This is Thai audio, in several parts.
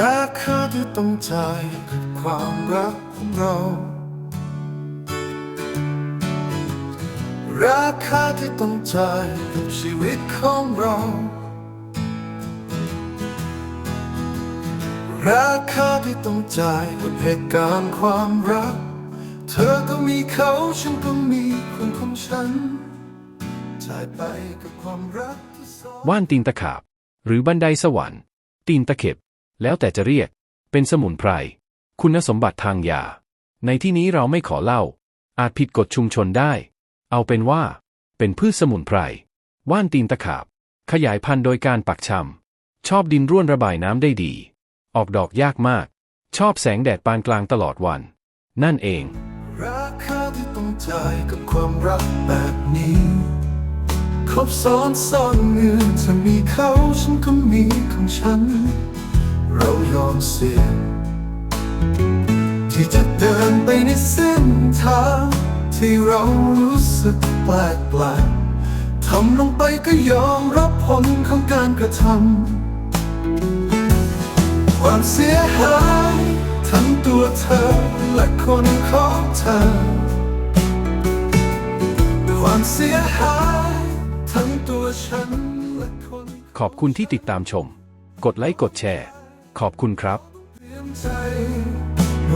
ราคาที่ต้องจ่ายกับความรักของเรา ราคาที่ต้องจ่ายกับชีวิตของเรา ราคาที่ต้องจ่ายกับเหตุการณ์ความรัก เธอก็มีเขาฉันก็มีคนของฉัน จ่ายไปกับความรักที่ซ่อนว่านตีนตะขาบ หรือบันไดสวรรค์ ตีนตะเข็บ แล้วแต่จะเรียก เป็นสมุนไพร คุณสมบัติทางยา ในที่นี้เราไม่ขอเล่า อาจผิดกฎชุมชนได้ เอาเป็นว่า เป็นพืชสมุนไพร ว่านตีนตะขาบ ขยายพันธุ์โดยการปักชำ ชอบดินร่วนระบายน้ำได้ดี ออกดอกยากมาก ชอบแสงแดดปานกลางตลอดวัน นั่นเอง ราคาที่ต้องจ่ายกับความรักแบบนี้ครบซ้อนซ่อนเงื่อนจะมีเขาฉันก็มีของฉัน อมเสียง ที่จะเดินไปในเส้นทางที่เรารู้สึกแปลกปลกทำลงไปก็ยอมรับผลของการกระทำความเสียหายทั้งตัวเธอและคนของเธอ ความเสียหายทั้งตัวฉันและคน ขอบคุณที่ติดตามชม กดไลค์ กดแชร์ ขอบคุณครับ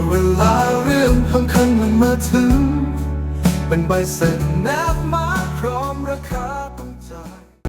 เวลาเรื่องสำคันมันมาถึง เป็นใบเสร็จแนบมาพร้อมราคา